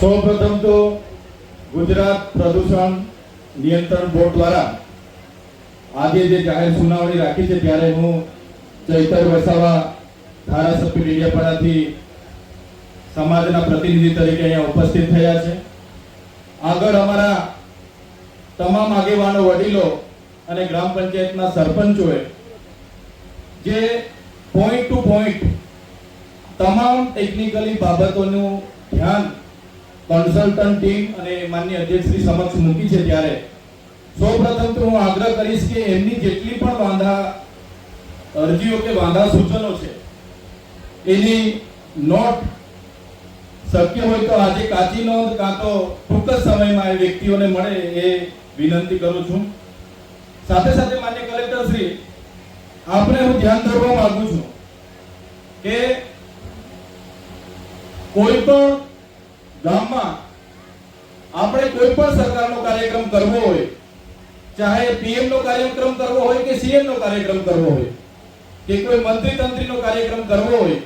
સૌપ્રથમ તો ગુજરાત પ્રદૂષણ નિયંત્રણ બોર્ડ દ્વારા આજે જે જાહેર સુનાવણી રાખી છે, ત્યારે હું ચૈતર વસાવા ધારાસભ્ય ડેડિયાપાડાથી સમાજના પ્રતિનિધિ તરીકે અહીંયા ઉપસ્થિત થયા છે. આગળ અમારા તમામ આગેવાનો, વડીલો અને ગ્રામ પંચાયતના સરપંચોએ જે પોઈન્ટ ટુ પોઈન્ટ તમામ ટેકનિકલી બાબતોનું ધ્યાન કન્સલ્ટન્ટ ટીમ અને માન્ય અધ્યક્ષશ્રી સમક્ષ મૂકી છે ત્યારે સૌપ્રથમ તો હું આગ્રહ કરીશ કે એમની જેટલી પણ વાંધા, અરજીઓ કે વાંધા સૂચનો છે, એની નોટ શક્ય હોય તો આજે કાચી નોંધ કાં તો ટૂંક જ સમયમાં એ વ્યક્તિઓને મળે એ વિનંતી કરું છું. સાથે સાથે માન્ય કલેક્ટર શ્રી આપણે હું ધ્યાન દોરવા માંગુ છું કે કોઈ પણ ગામમાં આપણે કોઈ પણ સરકારનો કાર્યક્રમ કરવો હોય, ચાહે પીએમ નો કાર્યક્રમ કરવો હોય કે સીએમ નો કાર્યક્રમ કરવો હોય, કે કોઈ મંત્રી તંત્રીનો કાર્યક્રમ કરવો હોય,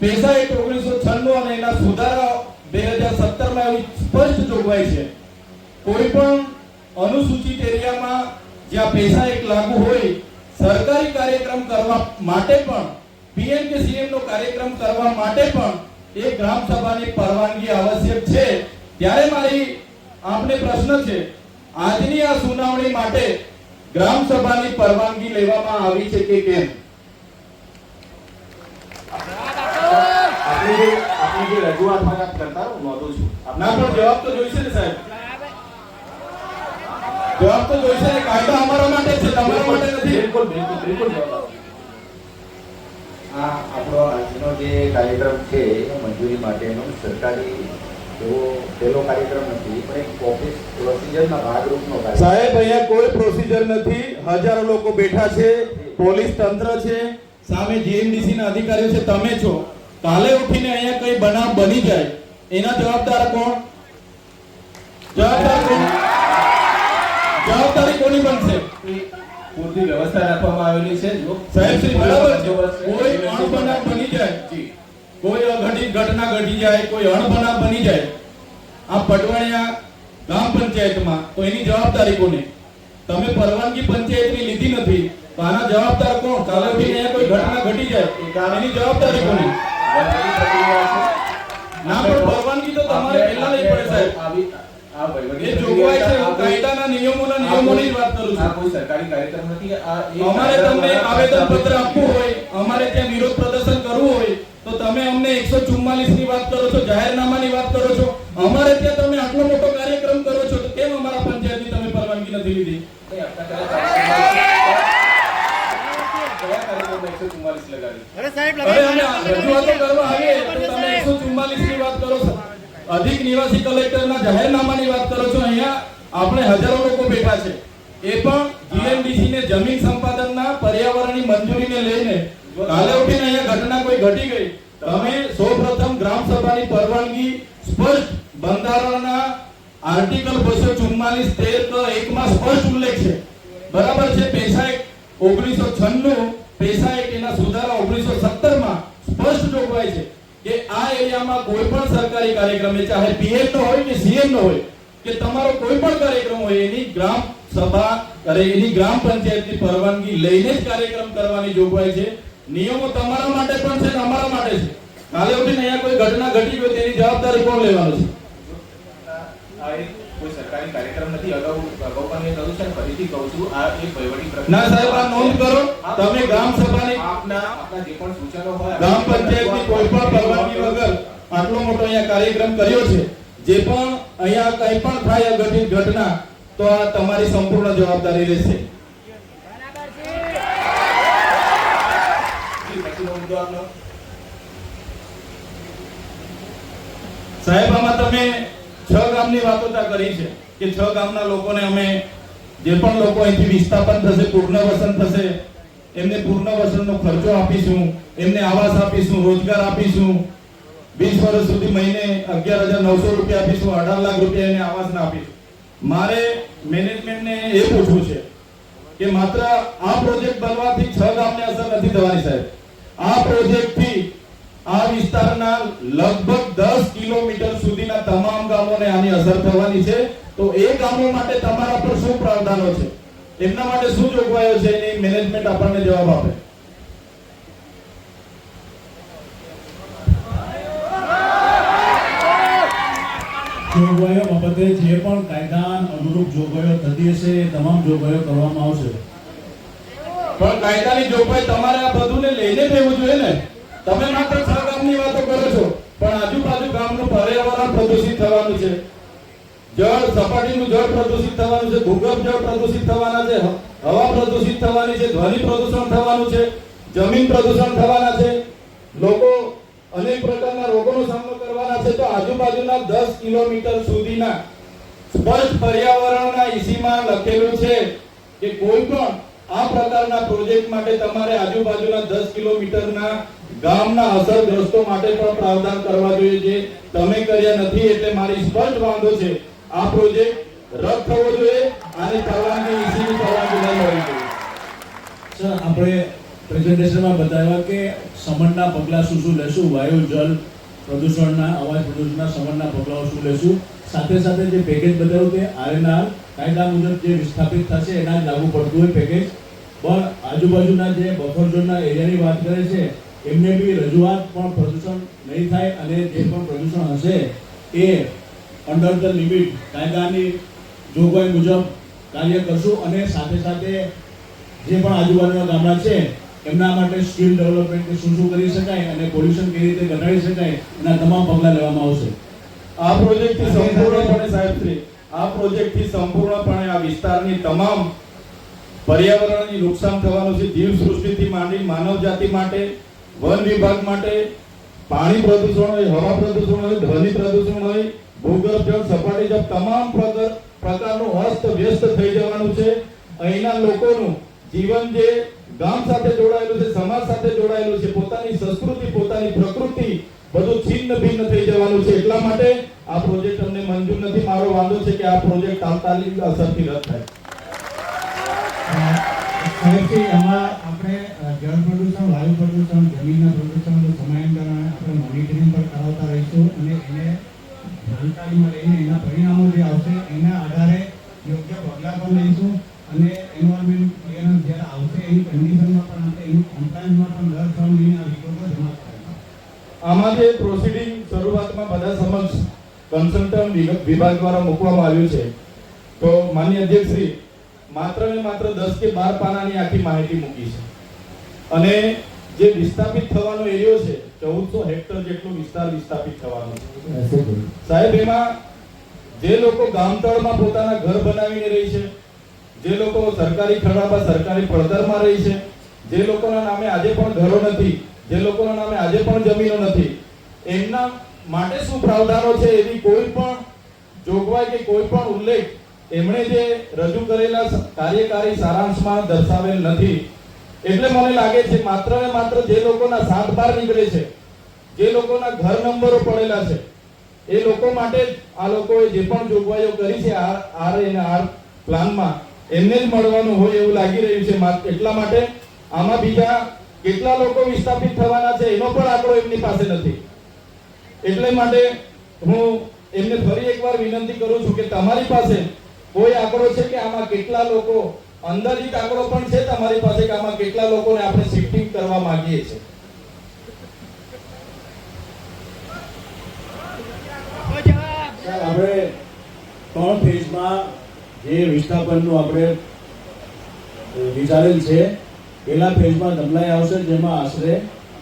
પૈસા એક્ટ ઓગણીસો છન્નું અને એના સુધારા બે હજાર સત્તરમાં એવી સ્પષ્ટ જોગવાઈ છે. કોઈ પણ અનુસૂચિત એરિયામાં જ્યાં પૈસા એક લાગુ હોય, સરકારી કાર્યક્રમ કરવા માટે પણ પીએમ કે સીએમ નો કાર્યક્રમ કરવા માટે પણ એ ગ્રામ સભાની પરવાનગી આવશ્યક છે. ત્યારે મારી આપને પ્રશ્ન છે આજની આ સુનાવણી માટે ગ્રામ સભાની પરવાનગી લેવામાં આવી છે કે કેમ? આપણી જે રજૂઆત હોય આપ કરતા રહો નોંધું છું. ના પણ જવાબ તો જોઈશે ને સાહેબ. જવાબ તો જોઈશે ને કાયદા અમારા માટે છે તમારા માટે નથી. બિલકુલ બિલકુલ બિલકુલ આપણો આજનો જે કાર્યક્રમ છે મંજૂરી માટેનો સરકારી એવો પહેલો કાર્યક્રમ નથી, પણ એક ઓફિસ પ્રોસિજરના ભાગરૂપનો સાહેબ, અહીંયા કોઈ પ્રોસિજર નથી. હજારો લોકો બેઠા છે. પોલીસ તંત્ર છે. સામે જીએમડીસી ના અધિકારીઓ છે. તમે છો. કાલે ઉઠીને અહીંયા કઈ બનાવ બની જાય. એના જવાબદાર કોણ? જવાબદાર કોણ? જવાબદારી કોની બનશે? પૂરતી વ્યવસ્થા રાખવામાં આવેલી છે. સાહેબ શ્રી બરાબર છે. કોઈ અણબનાવ બની જાય. કોઈ અઘટિત ઘટના ઘટી જાય કોઈ અણબનાવ બની જાય. આ પટવાણિયા ગ્રામ પંચાયતમાં તો એની જવાબદારી કોને તમે પરવાનગી પંચાયતની લીધી નથી તો આના જવાબદાર કોણ? કાલે ઉઠીને કોઈ ઘટના ઘટી જાય એની જવાબદારી કોની. ના પણ પરવાનગી તો તમારે પહેલા લઈ પડે સાહેબ. આવી આ એ જોગવાઈ છે હું કાયદાના નિયમોના નિયમોની વાત કરું આ કોઈ સરકારી કાર્યક્રમ નથી આ અમારે તમને આવેદન પત્ર આપવું હોય અમારે ત્યાં વિરોધ પ્રદર્શન કરવું હોય તો તમે અમને 144 ની વાત કરો છો જાહેરનામાની વાત કરો છો. અમારે ત્યાં તમે આટલો મોટો કાર્યક્રમ કરો છો તો કેમ અમારા પંચાયતની તમે પરવાનગી નથી લીધી? નહીં, આપણા કયા કાર્યક્રમમાં 144 લગાડી? અરે સાહેબ અરે અમે રજૂઆતો કરવા આવીએ તો તમે 144 ની વાત કરો છો. અધિક નિવાસી કલેક્ટરના જાહેરનામાની વાત કરો છો, અહીંયા આપણે હજારો લોકો બેઠા છે. એ પણ જીએમડીસી ને જમીન સંપાદનના પર્યાવરણની મંજૂરીને લઈને કાલે ઉઠીને અહીંયા ઘટના કોઈ ઘટી ગઈ. તમે સૌપ્રથમ ગ્રામ સભાની પરવાનગી સ્પષ્ટ બંધારણના આર્ટિકલ 244 તેર ક એકમાં સ્પષ્ટ ઉલ્લેખ છે. બરાબર છે પૈસા એક 1996 પૈસા એક એના સુધારા 1917 માં સ્પષ્ટ જોગવાઈ છે. એરિયામાં કોઈ પણ સરકારી કાર્યક્રમ, ચાહે પીએમ નો હોય કે સીએમ નો હોય, કે તમારો કોઈ પણ કાર્યક્રમ હોય, એની ગ્રામ સભા, અરે એની ગ્રામ પંચાયતની પરવાનગી લઈને જ કાર્યક્રમ કરવાની જોગવાઈ છે. નિયમો તમારા માટે પણ છે અમારા માટે છે. કાલે ઉઠીને અહીંયા કોઈ ઘટના ઘટી હોય તેની જવાબદારી કોણ લેવાનું છે? કોઈ કાર્યક્રમ નથી અગાઉ અગાઉ પણ મેં કહ્યું છે ફરીથી કહું છું આ એક વહીવટી પ્રક્રિયા ના સાહેબ આ નોંધ કરો તમે ગ્રામ સભાની આપના આપના જે પણ સૂચનો હોય ગ્રામ પંચાયતની કોઈ પણ પરવાનગી વગર આટલો મોટો અહીંયા કાર્યક્રમ કર્યો છે જે પણ અહીંયા કંઈ પણ થાય અઘટિત ઘટના તો આ તમારી સંપૂર્ણ જવાબદારી રહેશે. સાહેબ આમાં તમે છ ગામની વાતો ત્યાં કરી છે કે છ ગામના લોકોને અમે જે પણ લોકો અહીંથી વિસ્થાપન થશે, પુનર્વસન થશે, એમને પુનર્વસનનો ખર્ચો આપીશું, એમને આવાસ આપીશું, રોજગાર આપીશું. વીસ વર્ષ સુધી મહિને અગિયાર હજાર નવસો રૂપિયા આપીશું, અઢાર લાખ રૂપિયા એને આવાસના આપીશું. મારે મેનેજમેન્ટને એ પૂછવું છે કે માત્ર આ પ્રોજેક્ટ બનવાથી છ ગામને અસર નથી થવાની સાહેબ. આ પ્રોજેક્ટથી આ વિસ્તારના લગભગ દસ કિલોમીટર સુધીના તમામ ગામોને આની અસર થવાની છે. તો એ ગામો માટે તમારા પર શું પ્રાવધાનો છે? એમના માટે શું જોગવાઈઓ છે? એની મેનેજમેન્ટ આપણને જવાબ આપે. જોગવાઈઓ બાબતે જે પણ કાયદા અનુરૂપ જોગવાઈઓ થતી હશે એ તમામ જોગવાઈઓ કરવામાં આવશે. પણ કાયદાની જોગવાઈ તમારે આ બધુંને લઈને રહેવું જોઈએ ને? તમે માત્ર ગામની વાતો કરો છો, પણ આજુબાજુ ગામનું પર્યાવરણ પ્રદૂષિત થવાનું છે. જળ, સપાટીનું જળ પ્રદૂષિત થવાનું છે, ભૂગર્ભ જળ પ્રદૂષિત થવાના છે હવા પ્રદૂષિત થવાની છે, ધ્વનિ પ્રદૂષણ થવાનું છે, જમીન પ્રદૂષણ થવાના છે. લોકો અનેક પ્રકારના રોગોનો સામનો કરવાના છે, તો આજુબાજુના દસ કિલોમીટર સુધીના સ્પષ્ટ પર્યાવરણના ઈસીમાં લખેલું છે કે કોઈ પણ આ પ્રકારના પ્રોજેક્ટ માટે તમારે આજુબાજુના દસ કિલોમીટરના ગામના અસરગ્રસ્તો માટે પણ પ્રાવધાન કરવા જોઈએ જે તમે કર્યા નથી એટલે મારી સ્પષ્ટ વાંધો છે. આ પ્રોજેક્ટ રદ થવો જોઈએ અને પરવાનગી ઈસીની પરવાનગી નહીં હોવી જોઈએ. સર, આપણે પ્રેઝન્ટેશનમાં બતાવ્યા કે સમનના પગલાં શું શું લેશું? વાયુ જલ પ્રદૂષણના, અવાજ પ્રદૂષણના સમનના પગલાઓ શું લેશું? સાથે સાથે જે પેકેજ બતાવ્યું કે આરએનઆર કાયદા મુજબ જે વિસ્થાપિત થશે એના જ લાગુ પડતું હોય પેકેજ પણ આજુબાજુના જે બફર ઝોનના એરિયાની વાત કરે છે એમને બી રજૂઆત પણ પ્રદૂષણ નહીં થાય અને જે પણ પ્રદૂષણ હશે એ અંડર ધ લિમિટ કાયદાની જોગવાઈ મુજબ કાર્ય કરશું અને સાથે સાથે જે પણ આજુબાજુના ગામડા છે એમના માટે સ્કિલ ડેવલપમેન્ટ શું શું કરી શકાય અને પોલ્યુશન કેવી રીતે ઘટાડી શકાય એના તમામ પગલાં લેવામાં આવશે. આ પ્રોજેક્ટ સંપૂર્ણપણે સાહેબશ્રી આ પ્રોજેક્ટથી સંપૂર્ણપણે આ વિસ્તારની તમામ પર્યાવરણની નુકસાન થવાનું છે, જીવ સૃષ્ટિથી માંડી માનવ જાતિ માટે, વન વિભાગ માટે, પાણી પ્રદૂષણ હોય, હવા પ્રદૂષણ હોય, ધ્વનિ પ્રદૂષણ હોય, ભૂગર્ભ, જળ, સપાટી, જળ, તમામ પ્રકાર પ્રકારનું અસ્ત વ્યસ્ત થઈ જવાનું છે. અહીંના લોકોનું જીવન જે ગામ સાથે જોડાયેલું છે, સમાજ સાથે જોડાયેલું છે, પોતાની સંસ્કૃતિ, પોતાની પ્રકૃતિ બધું છિન્ન ભિન્ન થઈ જવાનું છે. એટલા માટે આ પ્રોજેક્ટ અમને મંજૂર નથી. મારો વાંધો છે કે આ પ્રોજેક્ટ તાત્કાલિક અસરથી રદ થાય. સાહેબશ્રી એમાં આપણે જળ પ્રદૂષણ, વાયુ પ્રદૂષણ, જમીનના પ્રદૂષણનું સમયાંતરે આપણે મોનિટરિંગ પણ કરાવતા રહીશું અને એને જાણકારીમાં લઈને એના પરિણામો જે આવશે, એના આધારે યોગ્ય પગલાં પણ લઈશું અને એન્વાયરમેન્ટ ક્લિયરન્સ જ્યારે આવશે એની કન્ડિશનમાં પણ આપણે એની કમ્પ્લાયન્સમાં પણ દર ત્રણ મહિને આ વિગતો જમા કરાવીશું આમાં જે પ્રોસિડિંગ શરૂઆતમાં બધા સમક્ષ કન્સલ્ટન્ટ વિભાગ દ્વારા મૂકવામાં આવ્યું છે. તો માન્ય અધ્યક્ષશ્રી, માત્ર ને માત્ર દસ કે બાર પાનાની આખી માહિતી મૂકી છે. અને જે વિસ્થાપિત થવાનો એરિયો છે, ચૌદસો હેક્ટર જેટલો વિસ્તાર વિસ્થાપિત થવાનો છે. સાહેબ, એમાં જે લોકો ગામતળમાં પોતાના ઘર બનાવીને રહી છે, જે લોકો સરકારી ખરડામાં સરકારી પડતરમાં રહી છે, જે લોકોના નામે આજે પણ ઘરો નથી, જે લોકોના નામે આજે પણ જમીનો નથી, એમના માટે શું પ્રાવધાનો છે એવી કોઈ પણ જોગવાઈ કે કોઈ પણ ઉલ્લેખ એમણે જે રજૂ કરેલા કાર્યકારી સારાંશમાં દર્શાવેલ નથી. એટલે મને લાગે છે માત્ર ને માત્ર જે લોકોના સાત બાર નીકળે છે, જે લોકોના ઘર નંબરો પડેલા છે, એ લોકો માટે આ લોકોએ જે પણ જોગવાઈઓ કરી છે આર આર અને આર પ્લાનમાં, એમને જ મળવાનું હોય એવું લાગી રહ્યું છે એટલા માટે આમાં બીજા કેટલા લોકો વિસ્થાપિત થવાના છે એનો પણ આંકડો એમની પાસે નથી. એટલે માટે હું એમને ફરી એકવાર વિનંતી કરું છું કે તમારી પાસે કોઈ આંકડો છે કે આમાં કેટલા લોકો અંદાજિત આંકડો પણ છે તમારી પાસે કે આમાં કેટલા લોકોને આપણે શિફ્ટિંગ કરવા માંગીએ છીએ? આપણે ત્રણ ફેઝમાં જે વિસ્થાપનનું આપણે વિચારેલ છે, પહેલા ફેઝમાં ધમલાઈ આવશે, જેમાં આશરે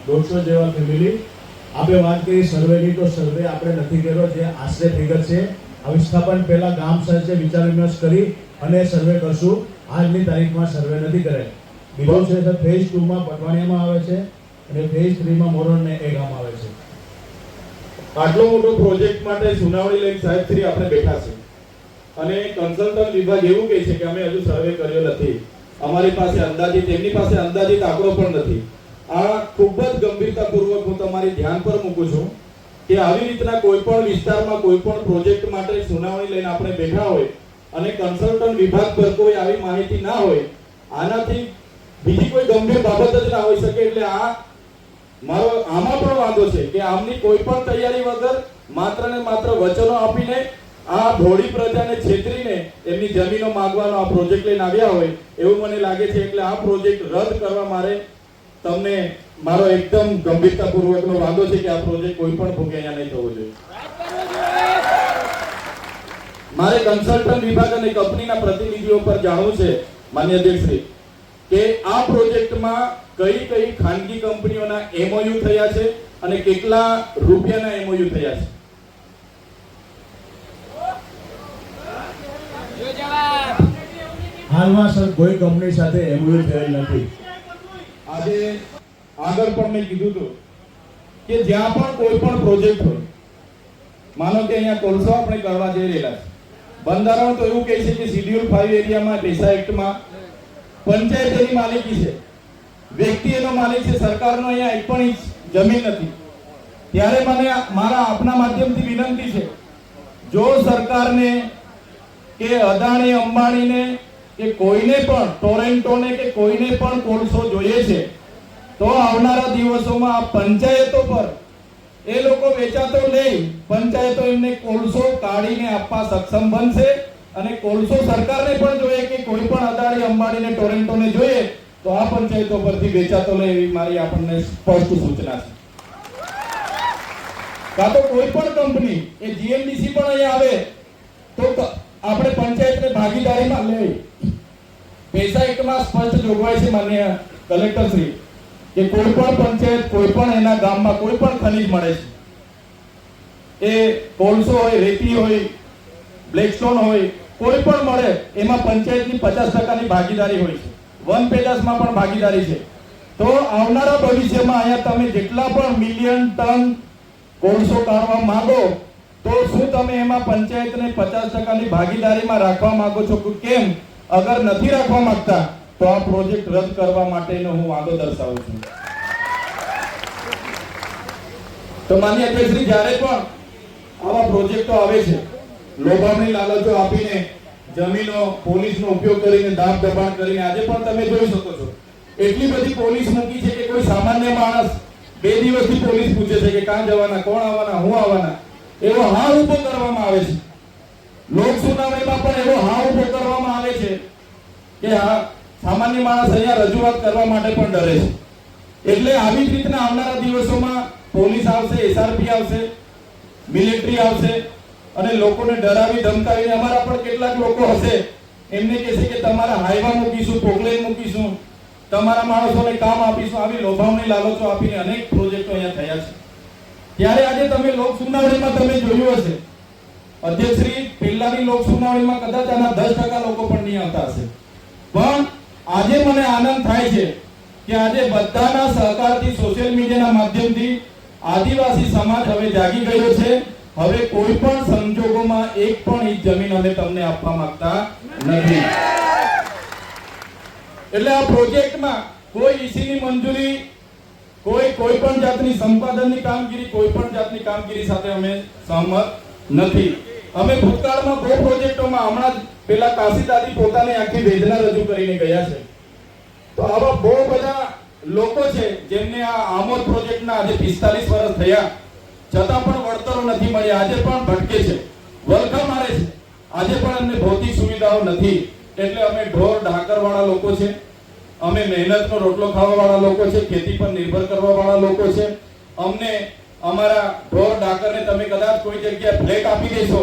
દોઢસો જેવા ફેમિલી આપણે વાત કરી સર્વેની તો સર્વે આપણે નથી કર્યો, જે આશરે ફિગર છે. વિસ્થાપન પહેલા ગામ સાથે વિચાર વિમર્શ કરી અને સર્વે કરશું. આજની તારીખમાં સર્વે નથી કરેલ બીજો છે સર ફેઝ ટુમાં પટવાણીયામાં આવે છે અને ફેઝ થ્રીમાં મોરણ ને એ ગામ આવે છે. આટલો મોટો પ્રોજેક્ટ માટે સુનાવણી લઈને સાહેબ શ્રી આપણે બેઠા છે. અને કન્સલ્ટન્ટ વિભાગ એવું કહે છે કે અમે હજુ સર્વે કર્યો નથી. અમારી પાસે અંદાજિત, એમની પાસે અંદાજિત આંકડો પણ નથી. આ ખૂબ જ ગંભીરતાપૂર્વક હું તમારી ધ્યાન પર મૂકું છું કે આવી રીતના કોઈ પણ વિસ્તારમાં કોઈ પણ પ્રોજેક્ટ માટે સુનાવણી લઈને આપણે બેઠા હોય અને કન્સલ્ટન્ટ વિભાગ પર કોઈ આવી માહિતી ના હોય, આનાથી બીજી કોઈ ગંભીર બાબત જ ના હોઈ શકે એટલે આ મારો, આમાં પણ વાંધો છે કે આમની કોઈ પણ તૈયારી વગર માત્ર ને માત્ર વચનો આપીને આ ભોળી પ્રજાને છેતરીને એમની જમીનો માગવાનો આ પ્રોજેક્ટ લઈને આવ્યા હોય, એવું મને લાગે છે એટલે આ પ્રોજેક્ટ રદ કરવા મારે તમને મારો એકદમ ગંભીરતાપૂર્વકનો વાંધો છે કે આ પ્રોજેક્ટ કોઈ પણ ભોગે અહીંયા નહીં થવો જોઈએ. મારે કન્સલ્ટન્ટ વિભાગ અને કંપનીના પ્રતિનિધિઓ પર જાણવું છે, માન્ય અધ્યક્ષશ્રી, કે આ પ્રોજેક્ટમાં કઈ કઈ ખાનગી કંપનીઓના એમઓયુ થયા છે અને કેટલા રૂપિયાના એમઓયુ થયા છે? હાલમાં સર કોઈ કંપની સાથે એમઓયુ થયેલ નથી. આજે આગળ પણ મેં કીધું હતું કે જ્યાં પણ કોઈ પણ પ્રોજેક્ટ હોય, માનો કે અહીંયા કોલસો આપણે કરવા જઈ રહેલા છે, બંધારણ તો એવું કહે છે કે શિડ્યુલ ફાઈવ એરિયામાં, પૈસા એક્ટમાં પંચાયત એની માલિકી છે વ્યક્તિ એનો માલિક છે, સરકારનો અહીંયા એક પણ જમીન નથી. ત્યારે મને મારા આપના માધ્યમથી વિનંતી છે, જો સરકારને કે અદાણી, અંબાણીને કે કોઈને પણ, ટોરેન્ટોને કે કોઈને પણ કોલસો જોઈએ છે, તો આવનારા દિવસોમાં આ પંચાયતો પર એ લોકો વેચાતો નહીં, પંચાયતો એમને કોલસો કાઢીને આપવા સક્ષમ બનશે અને કોલસો સરકારને પણ જોઈએ કે કોઈ પણ અદાણી, અંબાણીને, ટોરેન્ટોને જોઈએ, તો આ પંચાયતો પરથી વેચાતો નહીં એવી મારી આપણને સ્પષ્ટ સૂચના છે. કાં તો કોઈ પણ કંપની, એ જીએમડીસી પણ અહીંયા આવે, તો આપણે પંચાયતને ભાગીદારીમાં લઈ પૈસા એકમાં સ્પષ્ટ જોગવાઈ છે માન્ય કલેક્ટર શ્રી કે કોઈ પણ પંચાયત, કોઈ પણ એના ગામમાં કોઈ પણ ખનીજ મળે છે. એ કોલસો હોય, રેતી હોય, બ્લેકસ્ટોન હોય, કોઈ પણ મળે, એમાં પંચાયતની પચાસ ટકાની ભાગીદારી હોય છે. વન પેદાશમાં પણ ભાગીદારી છે. તો આવનારા ભવિષ્યમાં અહીંયા તમે જેટલા પણ મિલિયન ટન કોલસો કાઢવા માંગો તો શું તમે એમાં પંચાયતને પચાસ ટકાની ભાગીદારીમાં રાખવા માંગો છો? કે કેમ? અગર નથી રાખવા માંગતા, તો આ પ્રોજેક્ટ રદ કરવા માટેનો હું વાંધો દર્શાવું છું. તો માન્ય અધ્યક્ષશ્રી, જ્યારે પણ આવા પ્રોજેક્ટો આવે છે, લોભામણી લાલચો આપીને જમીનો, પોલીસનો ઉપયોગ કરીને દાબ દબાણ કરીને, આજે પણ તમે જોઈ શકો છો, એટલી બધી પોલીસ મૂકી છે કે કોઈ સામાન્ય માણસ બે દિવસથી પોલીસ પૂછે છે કે ક્યાં જવાના, કોણ આવવાના, હું આવવાના. એવો હા ઊભો કરવામાં આવે છે. લોક સુનાવણીમાં પણ એવો હા ઊભો કરવામાં આવે છે કે હા સામાન્ય માણસ અહીંયા રજૂઆત કરવા માટે પણ ડરે છે. એટલે આવી જ રીતના આવનારા દિવસોમાં પોલીસ આવશે એસઆરપી આવશે મિલિટરી આવશે અને લોકોને ડરાવી ધમકાવીને અમારા પણ કેટલાક લોકો હશે. એમને કહેશે કે તમારા હાઈવા મૂકીશું, પોકલેન મૂકીશું, તમારા માણસોને કામ આપીશું, આવી લોભાવની લાલચો આપીને અનેક પ્રોજેક્ટો અહીંયા થયા છે. ત્યારે આજે તમે લોક સુનાવણીમાં તમે જોયું હશે. અધ્યક્ષશ્રી પહેલાની લોક સુનાવણીમાં કદાચ આના દસ ટકા લોકો પણ નહીં આવતા હશે. પણ આજે મને આનંદ થાય છે કે આજે બધાના સહકારથી સોશિયલ મીડિયાના માધ્યમથી આદિવાસી સમાજ હવે જાગી ગયો છે. હવે કોઈ પણ સંજોગોમાં એક પણ ઈ જમીન અમે તમને આપવા માંગતા નથી. એટલે આ પ્રોજેક્ટમાં કોઈ ઈસીની મંજૂરી કોઈ કોઈ પણ જાતની સંપાદનની કામગીરી, કોઈ પણ જાતની કામગીરી સાથે અમે સહમત નથી. અમે ભૂતકાળમાં બહુ પ્રોજેક્ટોમાં હમણાં જ પેલા કાશી દાદી પોતાની આખી વેદના રજૂ કરીને ગયા છે. તો આવા બહુ બધા લોકો છે જેમને આ આમોદ પ્રોજેક્ટના આજે 45 વર્ષ થયા. છતાં પણ વળતરો નથી મળ્યા આજે પણ ભટકે છે. વલખા મારે છે. આજે પણ અમને ભૌતિક સુવિધાઓ નથી. એટલે અમે ઢોર ઢાકર વાળા લોકો છે. અમે મહેનતનો રોટલો ખાવા વાળા લોકો છે, ખેતી પર નિર્ભર કરવા વાળા લોકો છે. અમને અમારા ઢોર, ડાકરને તમે કદાચ કોઈ જગ્યાએ ફ્લેટ આપી દેશો,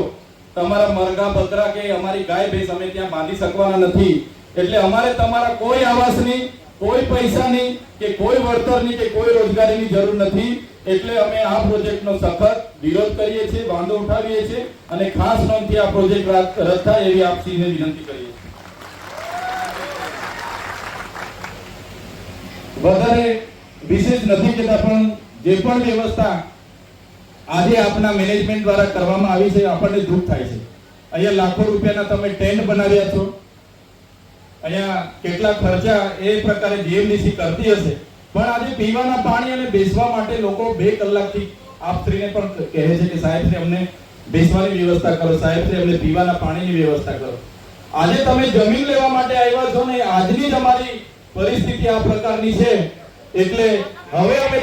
તમારા મરઘા, બકરા કે અમારી ગાય, ભેંસ અમે ત્યાં બાંધી શકવાના નથી. એટલે અમારે તમારા કોઈ આવાસની, કોઈ પૈસાની કે કોઈ વળતરની કે કોઈ રોજગારીની જરૂર નથી. એટલે અમે આ પ્રોજેક્ટનો સખત વિરોધ કરીએ છીએ, વાંધો ઉઠાવીએ છીએ અને ખાસ નોંધથી આ પ્રોજેક્ટ રદ થાય એવી આપસીને વિનંતી કરીએ છીએ વધારે વિશેષ નથી કહેતા, પણ જે પણ વ્યવસ્થા આજે આપના મેનેજમેન્ટ દ્વારા કરવામાં આવી છે, આપણને દુઃખ થાય છે. અહીંયા લાખો રૂપિયાના તમે ટેન્ટ બનાવ્યા છો. અહીંયા કેટલા ખર્ચા એ પ્રકારે જીએમડીસી કરતી હશે. પણ આજે પીવાના પાણી અને બેસવા માટે લોકો બે કલાકથી આપ શ્રીને પણ કહે છે કે સાહેબ અમને બેસવાની વ્યવસ્થા કરો, સાહેબ અમને પીવાના પાણીની વ્યવસ્થા કરો. આજે તમે જમીન લેવા માટે આવ્યા છો ને, આજની જ અમારી પરિસ્થિતિ આ પ્રકારની છે. એટલે હવે અમે